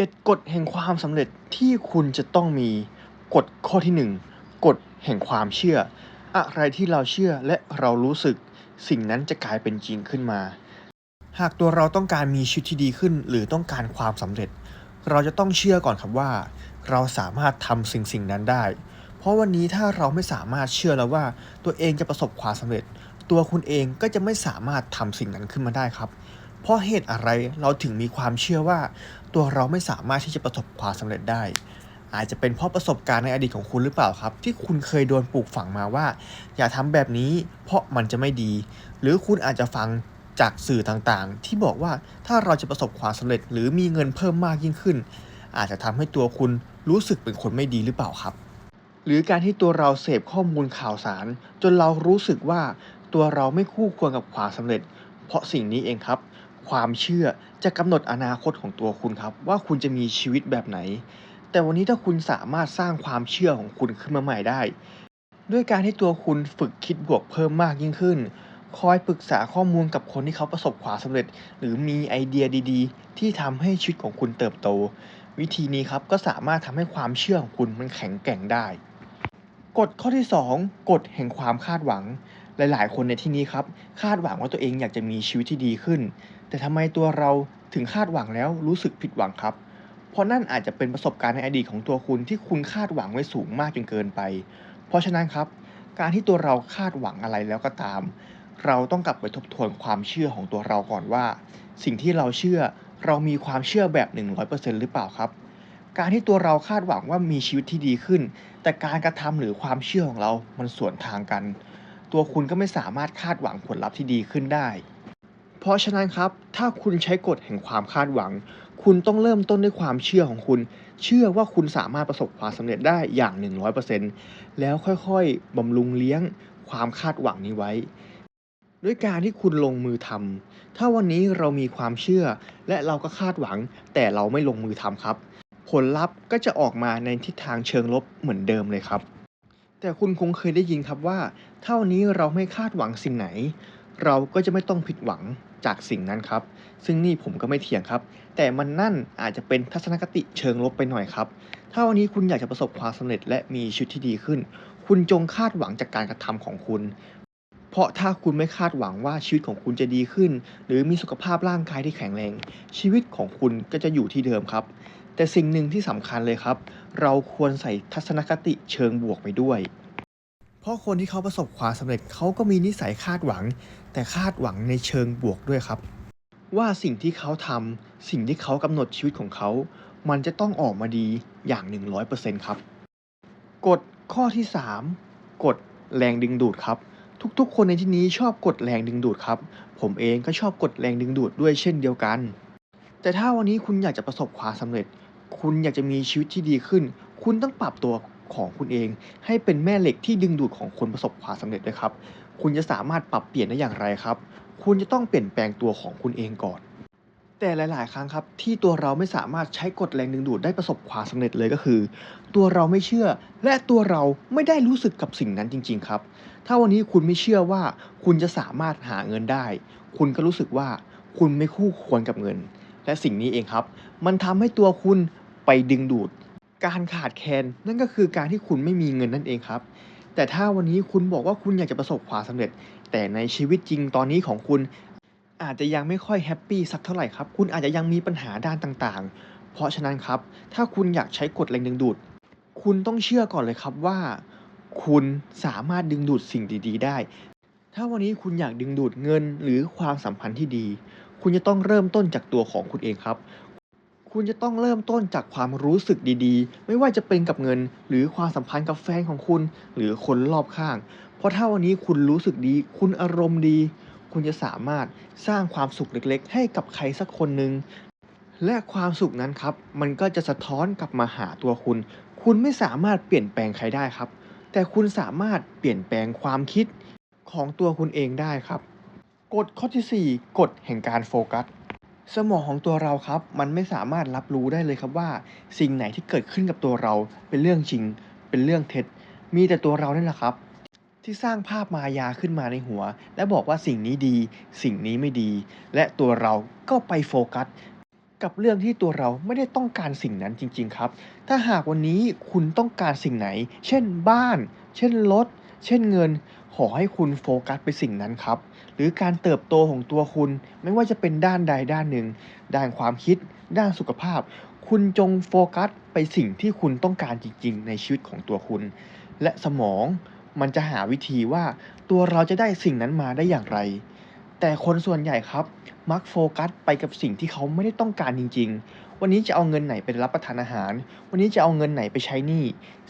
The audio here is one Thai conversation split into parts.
7 กฎแห่งความสำเร็จที่คุณจะต้องมีกฎข้อที่ 1 กฎแห่งความเชื่อ อะไรที่เราเชื่อและเรารู้สึก สิ่งนั้นจะกลายเป็นจริงขึ้นมา หากตัวเราต้องการมีชีวิตที่ดีขึ้น หรือต้องการความสำเร็จ เราจะต้องเชื่อก่อนครับว่า เราสามารถทำสิ่งสิ่งนั้นได้ เพราะวันนี้ถ้าเราไม่สามารถเชื่อแล้วว่า ตัวเองจะประสบความสำเร็จ ตัวคุณเองก็จะไม่สามารถทำสิ่งนั้นขึ้นมาได้ครับ เพราะเหตุอะไรเราถึงมีความเชื่อว่า ตัวเราไม่สามารถที่จะประสบความสำเร็จได้ อาจจะเป็นเพราะประสบการณ์ในอดีตของคุณหรือเปล่าครับ ที่คุณเคยโดนปลูกฝังมาว่า อย่าทำแบบนี้เพราะมันจะไม่ดี หรือคุณอาจจะฟังจากสื่อต่างๆ ที่บอกว่าถ้าเราจะประสบความสำเร็จ หรือมีเงินเพิ่มมากยิ่งขึ้น อาจจะทำให้ตัวคุณรู้สึกเป็นคนไม่ดีหรือเปล่าครับ หรือการที่ตัวเราเสพข้อมูลข่าวสาร จนเรารู้สึกว่าตัวเราไม่คู่ควรกับความสำเร็จ เพราะสิ่งนี้เองครับ ความเชื่อจะกำหนดอนาคตของตัวคุณครับ ว่าคุณจะมีชีวิตแบบไหน แต่วันนี้ถ้าคุณสามารถสร้างความเชื่อของคุณขึ้นมาใหม่ได้ ด้วยการที่ตัวคุณฝึกคิดบวกเพิ่มมากยิ่งขึ้น คอยปรึกษาข้อมูลกับคนที่เขาประสบความสำเร็จ หรือมีไอเดียดีๆ ที่ทำให้ชีวิตของคุณเติบโต วิธีนี้ครับก็สามารถทำให้ความเชื่อของคุณมันแข็งแกร่งได้กฎข้อที่ 2กฎแห่งความคาดหวัง หลาย ๆ คนในที่นี้ครับ คาดหวังว่าตัวเองอยากจะมีชีวิตที่ดีขึ้น แต่ทำไมตัวเราถึงคาดหวังแล้วรู้สึกผิดหวังครับ เพราะนั่นอาจจะเป็นประสบการณ์ในอดีตของตัวคุณที่คุณคาดหวังไว้สูงมากจนเกินไป เพราะฉะนั้นครับ การที่ตัวเราคาดหวังอะไรแล้วก็ตาม เราต้องกลับไปทบทวนความเชื่อของตัวเราก่อนว่า สิ่งที่เราเชื่อเรามีความเชื่อแบบ 100%หรือเปล่าครับ การที่ตัวเราคาดหวังว่ามีชีวิตที่ดีขึ้น แต่การกระทำหรือความเชื่อของเรามันสวนทางกัน ตัวคุณก็ไม่สามารถคาดหวังผลลัพธ์ที่ดีขึ้นได้ เพราะฉะนั้นครับ ถ้าคุณใช้กฎแห่งความคาดหวัง คุณต้องเริ่มต้นด้วยความเชื่อของคุณ เชื่อว่าคุณสามารถประสบความสำเร็จได้อย่าง 100%แล้วค่อยๆบำรุงเลี้ยงความคาดหวังนี้ไว้ ด้วยการที่คุณลงมือทำถ้าวันนี้เรามีความเชื่อ และเราก็คาดหวัง แต่เราไม่ลงมือทำครับ ผลลัพธ์ก็จะออกมาในทิศทางเชิงลบเหมือนเดิมเลยครับ แต่คุณคงเคยได้ยินครับว่าถ้านนี้เราไม่คาดหวังสิ่งไหน เราก็จะไม่ต้องผิดหวังจากสิ่งนั้นครับ ซึ่งนี่ผมก็ไม่เถียงครับ แต่มันนั่นอาจจะเป็นทัศนคติเชิงลบไปหน่อยครับ ถ้าวันนี้คุณอยากจะประสบความสำเร็จและมีชีวิตที่ดีขึ้น คุณจงคาดหวังจากการกระทำของคุณ เพราะถ้าคุณไม่คาดหวังว่าชีวิตของคุณจะดีขึ้น หรือมีสุขภาพร่างกายที่แข็งแรง ชีวิตของคุณก็จะอยู่ที่เดิมครับ แต่สิ่งหนึ่งที่สำคัญเลยครับ เราควรใส่ทัศนคติเชิงบวกไปด้วย เพราะคนที่เขาประสบความสำเร็จเขาก็มีนิสัยคาดหวัง แต่คาดหวังในเชิงบวกด้วยครับ ว่าสิ่งที่เขาทำสิ่งที่เขากำหนดชีวิตของเขา มันจะต้องออกมาดีอย่าง 100%ครับกฎข้อที่ 3 กฎแรงดึงดูดครับ ทุกๆ คนในที่นี้ชอบกฎแรงดึงดูดครับ ผมเองก็ชอบกฎแรงดึงดูดด้วยเช่นเดียวกัน แต่ถ้าวันนี้คุณอยากจะประสบความสำเร็จ คุณอยากจะมีชีวิตที่ดีขึ้น คุณต้องปรับตัวของคุณเอง ให้เป็นแม่เหล็กที่ดึงดูดของคนประสบความสำเร็จด้วยครับ คุณจะสามารถปรับเปลี่ยนได้อย่างไรครับ คุณจะต้องเปลี่ยนแปลงตัวของคุณเองก่อน แต่หลาย ๆ ครั้งครับ ที่ตัวเราไม่สามารถใช้กฎแรงดึงดูดได้ประสบความสำเร็จเลยก็คือ ตัวเราไม่เชื่อ และตัวเราไม่ได้รู้สึกกับสิ่งนั้นจริง ๆ ครับ ถ้าวันนี้คุณไม่เชื่อว่า คุณจะสามารถหาเงินได้ คุณก็รู้สึกว่า คุณไม่คู่ควรกับเงิน และสิ่งนี้เองครับ มันทำให้ตัวคุณไปดึงดูด การขาดแคลนนั่นก็คือการที่คุณไม่มีเงินนั่นเองครับ แต่ถ้าวันนี้คุณบอกว่าคุณอยากจะประสบความสำเร็จ แต่ในชีวิตจริงตอนนี้ของคุณ อาจจะยังไม่ค่อยแฮปปี้สักเท่าไหร่ครับ คุณอาจจะยังมีปัญหาด้านต่างๆ เพราะฉะนั้นครับ ถ้าคุณอยากใช้กฎแรงดึงดูด คุณต้องเชื่อก่อนเลยครับว่า คุณสามารถดึงดูดสิ่งดีๆ ได้ ถ้าวันนี้คุณอยากดึงดูดเงินหรือความสัมพันธ์ที่ดี คุณจะต้องเริ่มต้นจากตัวของคุณเองครับ คุณจะต้องเริ่มต้นจากความรู้สึกดีๆ ไม่ว่าจะเป็นกับเงิน หรือความสัมพันธ์กับแฟนของคุณ หรือคนรอบข้าง เพราะถ้าวันนี้คุณรู้สึกดี คุณอารมณ์ดี คุณจะสามารถสร้างความสุขเล็กๆ ให้กับใครสักคนหนึ่งและความสุขนั้นครับ มันก็จะสะท้อนกลับมาหาตัวคุณ คุณไม่สามารถเปลี่ยนแปลงใครได้ครับ แต่คุณสามารถเปลี่ยนแปลงความคิดของตัวคุณเองได้ครับ กฎข้อทีสี่ 4กฎแห่งการโฟกัส สมองของตัวเราครับ มันไม่สามารถรับรู้ได้เลยครับว่า สิ่งไหนที่เกิดขึ้นกับตัวเราเป็นเรื่องจริง เป็นเรื่องเท็จ มีแต่ตัวเรานี่แหละครับ ที่สร้างภาพมายาขึ้นมาในหัว และบอกว่าสิ่งนี้ดี สิ่งนี้ไม่ดี และตัวเราก็ไปโฟกัส กับเรื่องที่ตัวเราไม่ได้ต้องการสิ่งนั้นจริง ๆ ครับ ถ้าหากวันนี้คุณต้องการสิ่งไหน เช่นบ้าน เช่นรถเช่นเงิน ขอให้คุณโฟกัสไปสิ่งนั้นครับ หรือการเติบโตของตัวคุณไม่ว่าจะเป็นด้านใดด้านหนึ่ง ด้านความคิด ด้านสุขภาพ คุณจงโฟกัสไปสิ่งที่คุณต้องการจริง ๆ ในชีวิตของตัวคุณ และสมองมันจะหาวิธีว่าตัวเราจะได้สิ่งนั้นมาได้อย่างไร แต่คนส่วนใหญ่ครับ มักโฟกัสไปกับสิ่งที่เขาไม่ได้ต้องการจริง ๆ วันนี้จะเอาเงินไหนไปรับประทานอาหาร วันนี้จะเอาเงินไหนไปใช้หนี้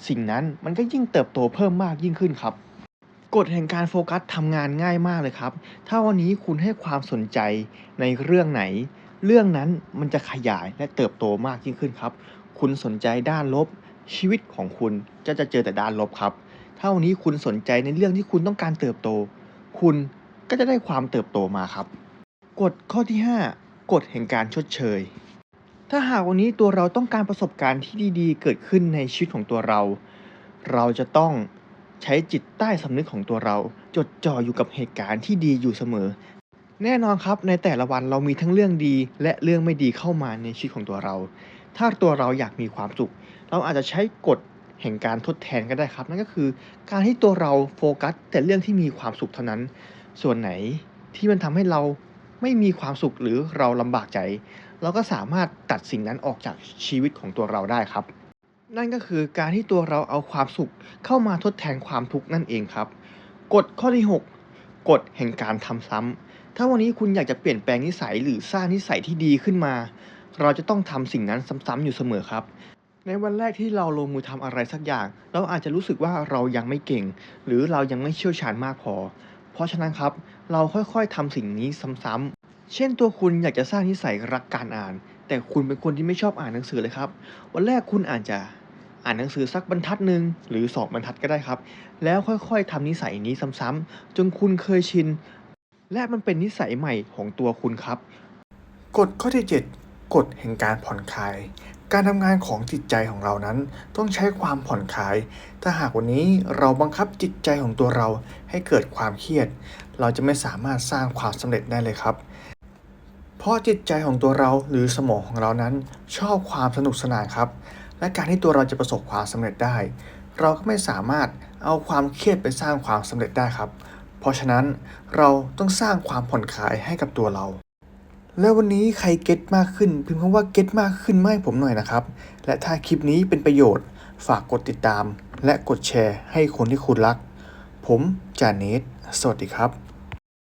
สิ่งนั้นมันก็ยิ่งเติบโตเพิ่มมากยิ่งขึ้นครับ กฎแห่งการโฟกัสทำงานง่ายมากเลยครับ ถ้าวันนี้คุณให้ความสนใจในเรื่องไหน เรื่องนั้นมันจะขยายและเติบโตมากยิ่งขึ้นครับ คุณสนใจด้านลบ ชีวิตของคุณจะจะเจอแต่ด้านลบครับ ถ้าวันนี้คุณสนใจในเรื่องที่คุณต้องการเติบโต คุณก็จะได้ความเติบโตมาครับ กฎข้อที่ 5 กฎแห่งการชดเชย ถ้าหากวันนี้ตัวเราต้องการประสบการณ์ที่ดีๆ เกิดขึ้นในชีวิตของตัวเรา เราจะต้อง ใช้จิตใต้สำนึกของตัวเรา จดจ่ออยู่กับเหตุการณ์ที่ดีอยู่เสมอ แน่นอนครับในแต่ละวันเรามีทั้งเรื่องดี และเรื่องไม่ดีเข้ามาในชีวิตของตัวเรา ถ้าตัวเราอยากมีความสุข เราอาจจะใช้กฎแห่งการทดแทนก็ได้ครับ นั่นก็คือ การที่ตัวเราโฟกัส แต่เรื่องที่มีความสุขเท่านั้น ส่วนไหนที่มันทำให้เราไม่มีความสุขหรือเราลำบากใจ เราก็สามารถตัดสิ่งนั้นออกจากชีวิตของตัวเราได้ครับ นั่นก็คือการที่ตัวเราเอาความสุขเข้ามาทดแทนความทุกข์นั่นเองครับ กฎข้อที่ 6กฎแห่งการทำซ้ำถ้าวันนี้คุณอยากจะเปลี่ยนแปลงนิสัยหรือสร้างนิสัยที่ดีขึ้นมา เราจะต้องทำสิ่งนั้นซ้ำๆอยู่เสมอครับในวันแรกที่เราลงมือทำอะไรสักอย่าง เราอาจจะรู้สึกว่าเรายังไม่เก่ง หรือเรายังไม่เชี่ยวชาญมากพอ เพราะฉะนั้นครับ เราค่อยๆทำสิ่งนี้ซ้ำๆเช่นตัวคุณอยากจะสร้างนิสัยรักการอ่าน แต่คุณเป็นคนที่ไม่ชอบอ่านหนังสือเลยครับ วันแรกคุณอาจจะ อ่านหนังสือสักบรรทัดหนึ่งหรือสองบรรทัดก็ได้ครับ แล้วค่อยๆทำนิสัยนี้ซ้ำๆจนคุณเคยชิน และมันเป็นนิสัยใหม่ของตัวคุณครับ กฎข้อที่ 7กฎแห่งการผ่อนคลาย การทำงานของจิตใจของเรานั้น ต้องใช้ความผ่อนคลาย ถ้าหากวันนี้เราบังคับจิตใจของตัวเราให้เกิดความเครียด เราจะไม่สามารถสร้างความสำเร็จได้เลยครับเพราะจิตใจของตัวเราหรือสมองของเรานั้นชอบความสนุกสนานครับ และการที่ตัวเราจะประสบความสำเร็จได้ เราก็ไม่สามารถเอาความเครียดไปสร้างความสำเร็จได้ครับ เพราะฉะนั้นเราต้องสร้างความผ่อนคลายให้กับตัวเรา แล้ววันนี้ใครเก็ตมากขึ้นพิมพ์คำว่าเก็ตมากขึ้นมาให้ผมหน่อยนะครับ และถ้าคลิปนี้เป็นประโยชน์ ฝากกดติดตาม และกดแชร์ให้คนที่คุณรัก ผมจาเนตสวัสดีครับ